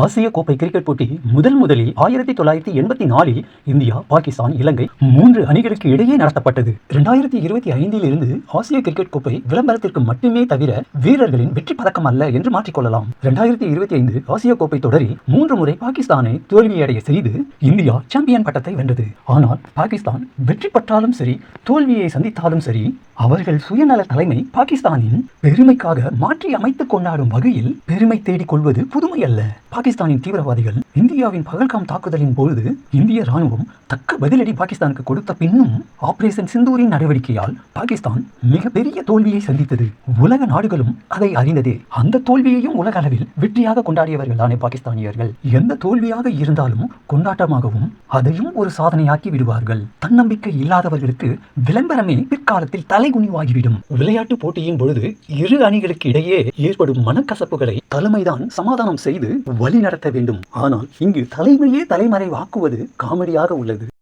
ஆசிய கோப்பை கிரிக்கெட் போட்டி முதல் முதலில் ஆயிரத்தி தொள்ளாயிரத்தி எண்பத்தி நாலில் இந்தியா பாகிஸ்தான் இலங்கை மூன்று அணிகளுக்கு இடையே நடத்தப்பட்டது. இரண்டாயிரத்தி இருபத்தி ஐந்தில் இருந்து ஆசிய கிரிக்கெட் கோப்பை விளம்பரத்திற்கு மட்டுமே தவிர வீரர்களின் வெற்றி பதக்கம் அல்ல என்று மாற்றிக்கொள்ளலாம். இரண்டாயிரத்தி இருபத்தி ஐந்து ஆசிய கோப்பை தொடரில் மூன்று முறை பாகிஸ்தானை தோல்வியடைய செய்து இந்தியா சாம்பியன் பட்டத்தை வென்றது. ஆனால் பாகிஸ்தான் வெற்றி பெற்றாலும் சரி தோல்வியை சந்தித்தாலும் சரி அவர்கள் சுயநல தலைமை பாகிஸ்தானின் பெருமைக்காக மாற்றி அமைத்துக் கொண்டாடும் வகையில் பெருமை தேடிக் கொள்வது புதுமை அல்ல. பாகிஸ்தானின் தீவிரவாதிகள் இந்தியாவின் பகல்காம் தாக்குதலின் பொழுது இந்திய ராணுவம் தக்க பதிலடி பாகிஸ்தானுக்கு கொடுத்த பின்னும் ஆபரேஷன் சிந்தூரின் நடவடிக்கையால் பாகிஸ்தான் மிகப்பெரிய தோல்வியை சந்தித்தது. உலக நாடுகளும் அதை அறிந்ததே. அந்த தோல்வியையும் உலக அளவில் வெற்றியாக கொண்டாடியவர்கள் தானே பாகிஸ்தானியர்கள் எந்த தோல்வியாக இருந்தாலும் கொண்டாட்டமாகவும் அதையும் ஒரு சாதனையாக்கி விடுவார்கள். தன்னம்பிக்கை இல்லாதவர்களுக்கு விளம்பரமே பிற்காலத்தில் தலைகுனிவாகிவிடும். விளையாட்டு போட்டியின் பொழுது இரு அணிகளுக்கு இடையே ஏற்படும் மனக்கசப்புகளை தலைமைதான் சமாதானம் செய்து வலி வழி நடத்த வேண்டும். ஆனால் இங்கு தலைமையே தலைமறைவாக்குவது காமெடியாக உள்ளது.